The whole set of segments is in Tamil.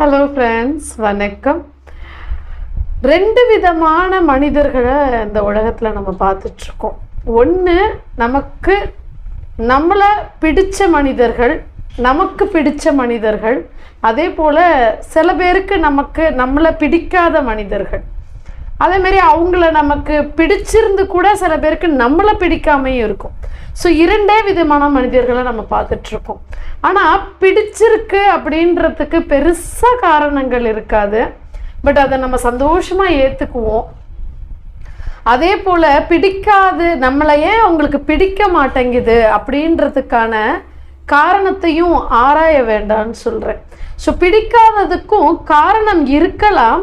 ஹலோ ஃப்ரெண்ட்ஸ் வணக்கம். ரெண்டு விதமான மனிதர்களை இந்த உலகத்தில் நம்ம பார்த்துட்ருக்கோம். ஒன்று நமக்கு நம்மளை பிடித்த மனிதர்கள் நமக்கு பிடித்த மனிதர்கள் அதே போல் சில பேருக்கு நமக்கு நம்மளை பிடிக்காத மனிதர்கள். அதேமாரி அவங்கள நமக்கு பிடிச்சிருந்து கூட சில பேருக்கு நம்மளை பிடிக்காமையும் இருக்கும். ஸோ இரண்டே விதமான மனிதர்களை நம்ம பார்த்துட்ருக்கோம். ஆனால் பிடிச்சிருக்கு அப்படின்றதுக்கு பெருசாக காரணங்கள் இருக்காது. பட் அதை நம்ம சந்தோஷமாக ஏற்றுக்குவோம் அதே போல் பிடிக்காது நம்மளை ஏன் அவங்களுக்கு பிடிக்க மாட்டேங்குது அப்படின்றதுக்கான காரணத்தையும் ஆராய வேண்டாம்னு சொல்கிறேன் ஸோ பிடிக்காததுக்கும் காரணம் இருக்கலாம்.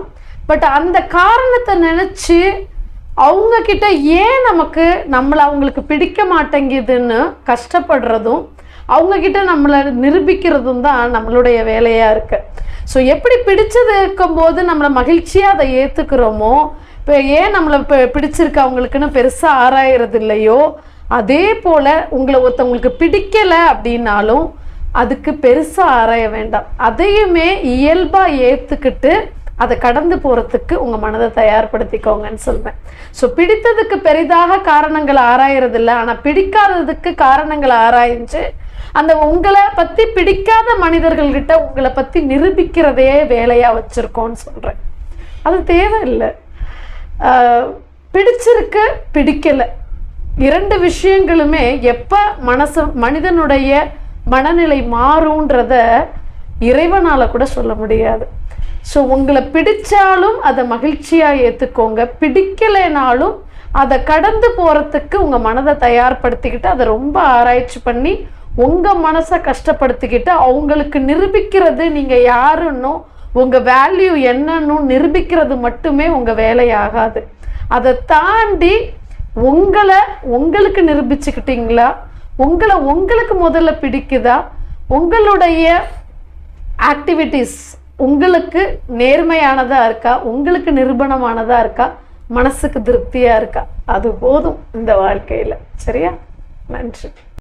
பட் அந்த காரணத்தை நினச்சி அவங்கக்கிட்ட ஏன் நமக்கு நம்மளை அவங்களுக்கு பிடிக்க மாட்டேங்குதுன்னு கஷ்டப்படுறதும் அவங்கக்கிட்ட நம்மளை நிரூபிக்கிறதும் தான் நம்மளுடைய வேலையாக இருக்கு. ஸோ எப்படி பிடிச்சது இருக்கும்போது நம்மளை மகிழ்ச்சியாக அதை ஏற்றுக்கிறோமோ இப்போ ஏன் நம்மளை இப்போ பிடிச்சிருக்கு அவங்களுக்குன்னு பெருசாக ஆராயறது இல்லையோ அதே போல் உங்களை ஒருத்தவங்களுக்கு பிடிக்கலை அப்படின்னாலும் அதுக்கு பெருசாக ஆராய வேண்டாம். அதையுமே இயல்பாக ஏற்றுக்கிட்டு அதை கடந்து போகிறதுக்கு உங்கள் மனதை தயார்படுத்திக்கோங்கன்னு சொல்வேன். ஸோ பிடித்ததுக்கு பெரிதாக காரணங்களை ஆராயறது இல்லை ஆனால் பிடிக்காததுக்கு காரணங்களை ஆராய்ஞ்சு அந்த உங்களை பற்றி பிடிக்காத மனிதர்கள்கிட்ட உங்களை பற்றி நிரூபிக்கிறதே வேலையாக வச்சுருக்கோன்னு சொல்கிறேன் அது தேவையில்லை. ஆஹ் பிடிச்சிருக்கு பிடிக்கலை. இரண்டு விஷயங்களுமே எப்போ மனசு மனிதனுடைய மனநிலை மாறுன்றத இறைவனால் கூட சொல்ல முடியாது. ஸோ உங்களை பிடிச்சாலும் அதை மகிழ்ச்சியாக ஏற்றுக்கோங்க பிடிக்கலைனாலும் அதை கடந்து போகிறதுக்கு உங்கள் மனதை தயார்படுத்திக்கிட்டு அதை ரொம்ப ஆராய்ச்சி பண்ணி உங்கள் மனசை கஷ்டப்படுத்திக்கிட்டு அவங்களுக்கு நிரூபிக்கிறது நீங்கள் யாருன்னோ உங்கள் வேல்யூ என்னன்னு நிரூபிக்கிறது மட்டுமே உங்கள் வேலையாகாது. அதை தாண்டி உங்களை உங்களுக்கு நிரூபிச்சுக்கிட்டீங்களா? உங்களை உங்களுக்கு முதல்ல பிடிக்குதா? உங்களுடைய ஆக்டிவிட்டீஸ் உங்களுக்கு நேர்மையானதாக இருக்கா? உங்களுக்கு நிரூபணமானதாக இருக்கா? மனசுக்கு திருப்தியாக இருக்கா? அது போதும் இந்த வாழ்க்கையில். சரியா? நன்றி.